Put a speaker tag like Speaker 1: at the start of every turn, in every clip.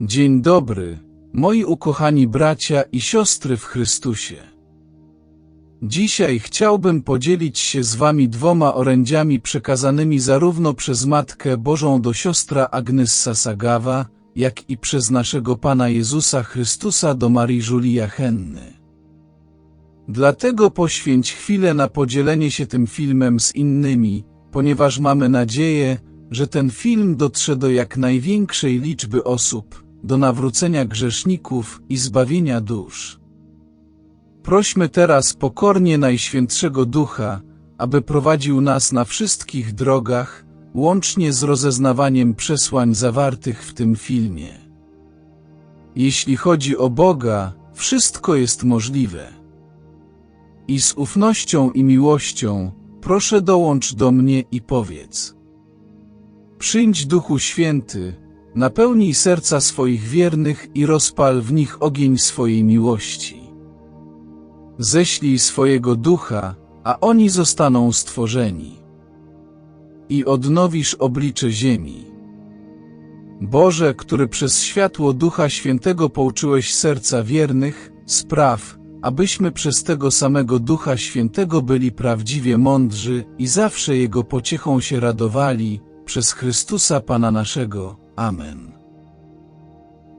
Speaker 1: Dzień dobry, moi ukochani bracia i siostry w Chrystusie. Dzisiaj chciałbym podzielić się z wami dwoma orędziami przekazanymi zarówno przez Matkę Bożą do siostra Agnyssa Sagawa, jak i przez naszego Pana Jezusa Chrystusa do Marii Julia Henny. Dlatego poświęć chwilę na podzielenie się tym filmem z innymi, ponieważ mamy nadzieję, że ten film dotrze do jak największej liczby osób, do nawrócenia grzeszników i zbawienia dusz. Prośmy teraz pokornie Najświętszego Ducha, aby prowadził nas na wszystkich drogach, łącznie z rozeznawaniem przesłań zawartych w tym filmie. Jeśli chodzi o Boga, wszystko jest możliwe. I z ufnością i miłością, proszę dołącz do mnie i powiedz. Przyjdź Duchu Święty, napełnij serca swoich wiernych i rozpal w nich ogień swojej miłości. Ześlij swojego ducha, a oni zostaną stworzeni. I odnowisz oblicze ziemi. Boże, który przez światło Ducha Świętego pouczyłeś serca wiernych, spraw, abyśmy przez tego samego Ducha Świętego byli prawdziwie mądrzy i zawsze Jego pociechą się radowali, przez Chrystusa Pana naszego. Amen.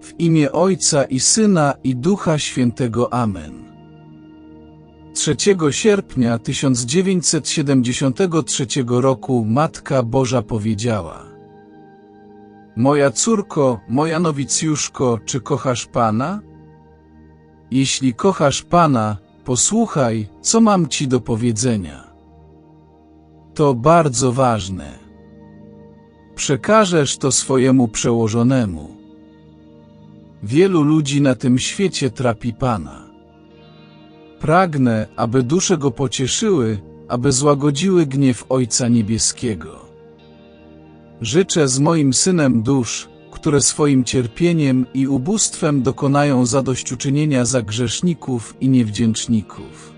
Speaker 1: W imię Ojca i Syna i Ducha Świętego. Amen. 3 sierpnia 1973 roku Matka Boża powiedziała Moja córko, moja nowicjuszko, czy kochasz Pana? Jeśli kochasz Pana, posłuchaj, co mam Ci do powiedzenia. To bardzo ważne. Przekażesz to swojemu przełożonemu. Wielu ludzi na tym świecie trapi Pana. Pragnę, aby dusze Go pocieszyły, aby złagodziły gniew Ojca Niebieskiego. Życzę z moim Synem dusz, które swoim cierpieniem i ubóstwem dokonają zadośćuczynienia za grzeszników i niewdzięczników.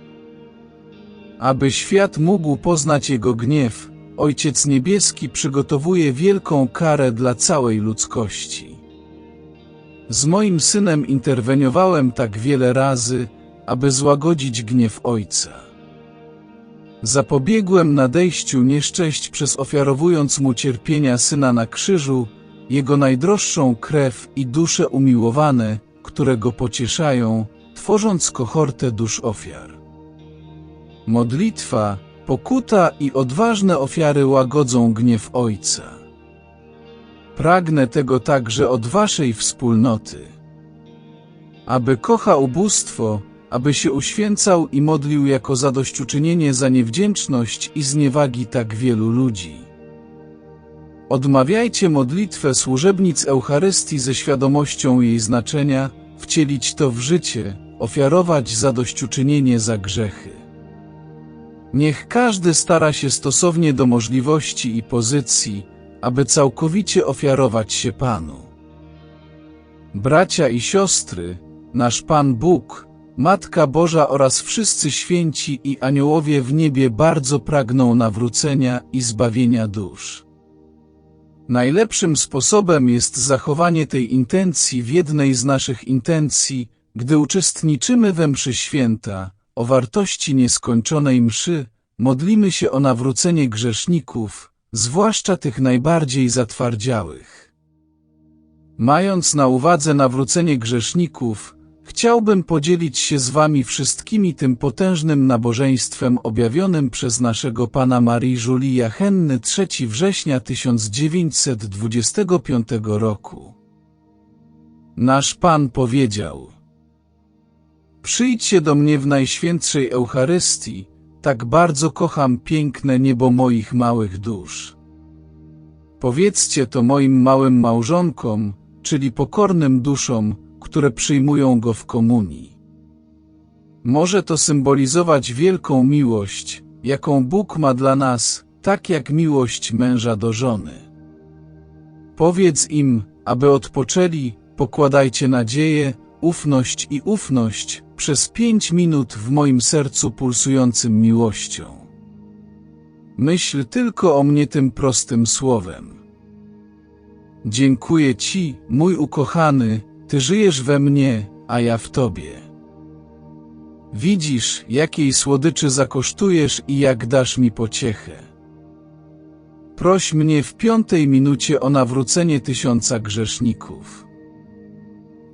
Speaker 1: Aby świat mógł poznać Jego gniew, Ojciec Niebieski przygotowuje wielką karę dla całej ludzkości. Z moim synem interweniowałem tak wiele razy, aby złagodzić gniew Ojca. Zapobiegłem nadejściu nieszczęść przez ofiarowując mu cierpienia syna na krzyżu, jego najdroższą krew i dusze umiłowane, które go pocieszają, tworząc kohortę dusz ofiar. Modlitwa, pokuta i odważne ofiary łagodzą gniew Ojca. Pragnę tego także od Waszej wspólnoty. Aby kocha ubóstwo, aby się uświęcał i modlił jako zadośćuczynienie za niewdzięczność i zniewagi tak wielu ludzi. Odmawiajcie modlitwę służebnic Eucharystii ze świadomością jej znaczenia, wcielić to w życie, ofiarować zadośćuczynienie za grzechy. Niech każdy stara się stosownie do możliwości i pozycji, aby całkowicie ofiarować się Panu. Bracia i siostry, nasz Pan Bóg, Matka Boża oraz wszyscy święci i aniołowie w niebie bardzo pragną nawrócenia i zbawienia dusz. Najlepszym sposobem jest zachowanie tej intencji w jednej z naszych intencji, gdy uczestniczymy we mszy święta, o wartości nieskończonej mszy, modlimy się o nawrócenie grzeszników, zwłaszcza tych najbardziej zatwardziałych. Mając na uwadze nawrócenie grzeszników, chciałbym podzielić się z wami wszystkimi tym potężnym nabożeństwem objawionym przez naszego Pana Marii Julia Henny 3 września 1925 roku. Nasz Pan powiedział Przyjdźcie do mnie w Najświętszej Eucharystii, tak bardzo kocham piękne niebo moich małych dusz. Powiedzcie to moim małym małżonkom, czyli pokornym duszom, które przyjmują go w komunii. Może to symbolizować wielką miłość, jaką Bóg ma dla nas, tak jak miłość męża do żony. Powiedz im, aby odpoczęli, pokładajcie nadzieję, ufność i ufność przez pięć minut w moim sercu pulsującym miłością. Myśl tylko o mnie tym prostym słowem. Dziękuję Ci, mój ukochany, Ty żyjesz we mnie, a ja w Tobie. Widzisz, jakiej słodyczy zakosztujesz i jak dasz mi pociechę. Proś mnie w piątej minucie o nawrócenie tysiąca grzeszników.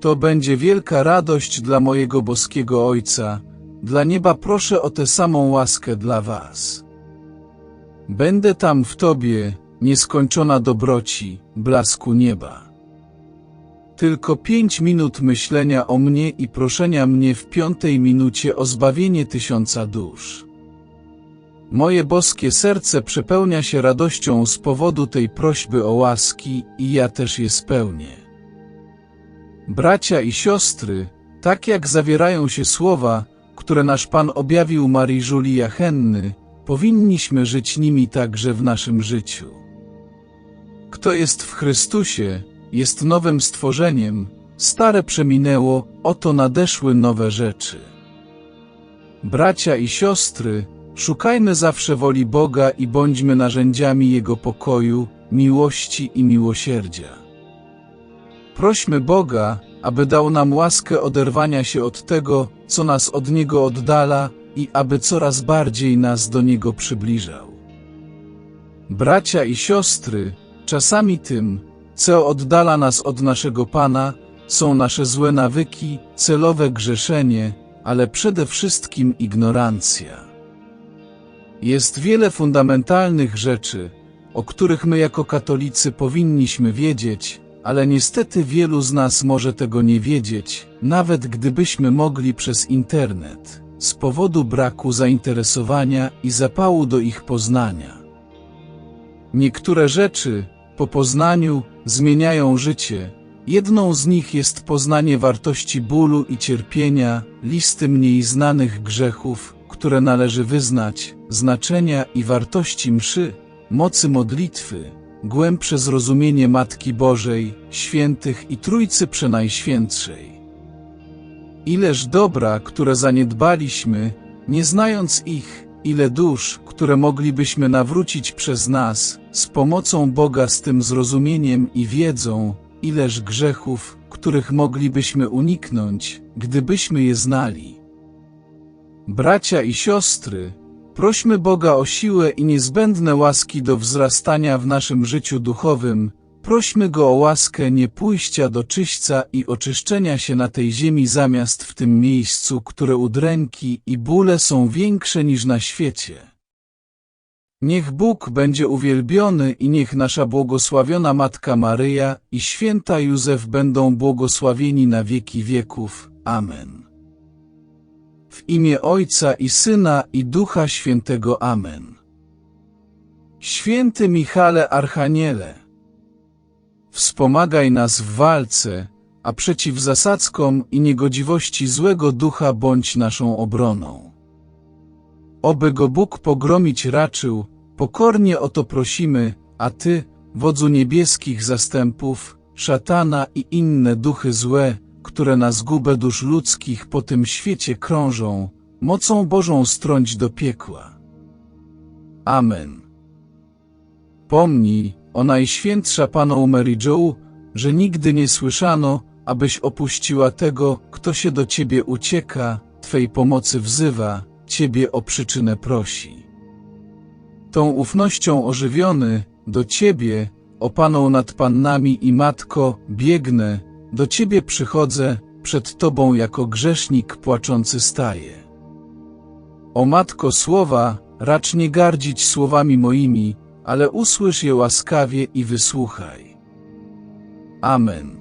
Speaker 1: To będzie wielka radość dla mojego boskiego Ojca, dla nieba proszę o tę samą łaskę dla Was. Będę tam w Tobie, nieskończona dobroci, blasku nieba. Tylko pięć minut myślenia o mnie i proszenia mnie w piątej minucie o zbawienie tysiąca dusz. Moje boskie serce przepełnia się radością z powodu tej prośby o łaski i ja też je spełnię. Bracia i siostry, tak jak zawierają się słowa, które nasz Pan objawił Marii Julii Jachenny, powinniśmy żyć nimi także w naszym życiu. Kto jest w Chrystusie, jest nowym stworzeniem, stare przeminęło, oto nadeszły nowe rzeczy. Bracia i siostry, szukajmy zawsze woli Boga i bądźmy narzędziami Jego pokoju, miłości i miłosierdzia. Prośmy Boga, aby dał nam łaskę oderwania się od tego, co nas od Niego oddala i aby coraz bardziej nas do Niego przybliżał. Bracia i siostry, czasami tym, co oddala nas od naszego Pana, są nasze złe nawyki, celowe grzeszenie, ale przede wszystkim ignorancja. Jest wiele fundamentalnych rzeczy, o których my jako katolicy powinniśmy wiedzieć, ale niestety wielu z nas może tego nie wiedzieć, nawet gdybyśmy mogli przez internet, z powodu braku zainteresowania i zapału do ich poznania. Niektóre rzeczy, po poznaniu, zmieniają życie. Jedną z nich jest poznanie wartości bólu i cierpienia, listy mniej znanych grzechów, które należy wyznać, znaczenia i wartości mszy, mocy modlitwy, głębsze zrozumienie Matki Bożej, świętych i Trójcy Przenajświętszej. Ileż dobra, które zaniedbaliśmy, nie znając ich, ile dusz, które moglibyśmy nawrócić przez nas, z pomocą Boga z tym zrozumieniem i wiedzą, ileż grzechów, których moglibyśmy uniknąć, gdybyśmy je znali. Bracia i siostry, prośmy Boga o siłę i niezbędne łaski do wzrastania w naszym życiu duchowym, prośmy Go o łaskę nie pójścia do czyśćca i oczyszczenia się na tej ziemi zamiast w tym miejscu, które udręki i bóle są większe niż na świecie. Niech Bóg będzie uwielbiony i niech nasza błogosławiona Matka Maryja i święta Józef będą błogosławieni na wieki wieków. Amen. W imię Ojca i Syna i Ducha Świętego. Amen. Święty Michale Archaniele, wspomagaj nas w walce, a przeciw zasadzkom i niegodziwości złego ducha bądź naszą obroną. Oby go Bóg pogromić raczył, pokornie o to prosimy, a Ty, wodzu niebieskich zastępów, szatana i inne duchy złe, które na zgubę dusz ludzkich po tym świecie krążą, mocą Bożą strąć do piekła. Amen. Pomnij, o Najświętsza Panu Mary Jo, że nigdy nie słyszano, abyś opuściła tego, kto się do Ciebie ucieka, Twej pomocy wzywa, Ciebie o przyczynę prosi. Tą ufnością ożywiony, do Ciebie, o Paną nad Pannami i Matko, biegnę, do Ciebie przychodzę, przed Tobą jako grzesznik płaczący staję. O Matko słowa, racz nie gardzić słowami moimi, ale usłysz je łaskawie i wysłuchaj. Amen.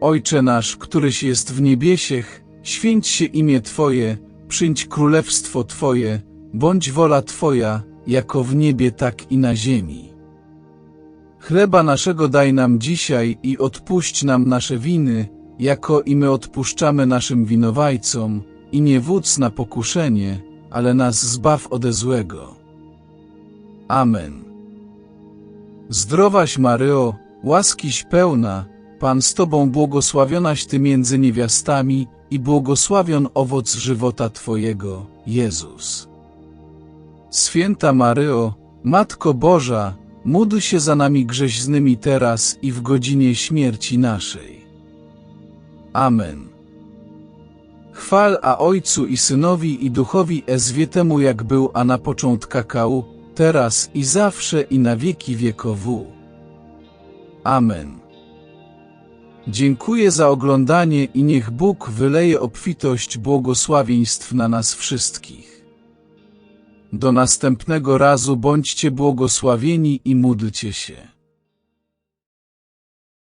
Speaker 1: Ojcze nasz, któryś jest w niebiesiech, święć się imię Twoje, przyjdź królestwo Twoje, bądź wola Twoja, jako w niebie tak i na ziemi. Chleba naszego daj nam dzisiaj i odpuść nam nasze winy, jako i my odpuszczamy naszym winowajcom, i nie wódz na pokuszenie, ale nas zbaw ode złego. Amen. Zdrowaś Maryjo, łaskiś pełna, Pan z Tobą błogosławionaś Ty między niewiastami i błogosławion owoc żywota Twojego, Jezus. Święta Maryjo, Matko Boża, módl się za nami grzeźnymi teraz i w godzinie śmierci naszej. Amen. Chwal a Ojcu i Synowi i Duchowi Ezwietemu jak był a na początkakał, teraz i zawsze i na wieki wiekowu. Amen. Dziękuję za oglądanie i niech Bóg wyleje obfitość błogosławieństw na nas wszystkich. Do następnego razu bądźcie błogosławieni i módlcie się.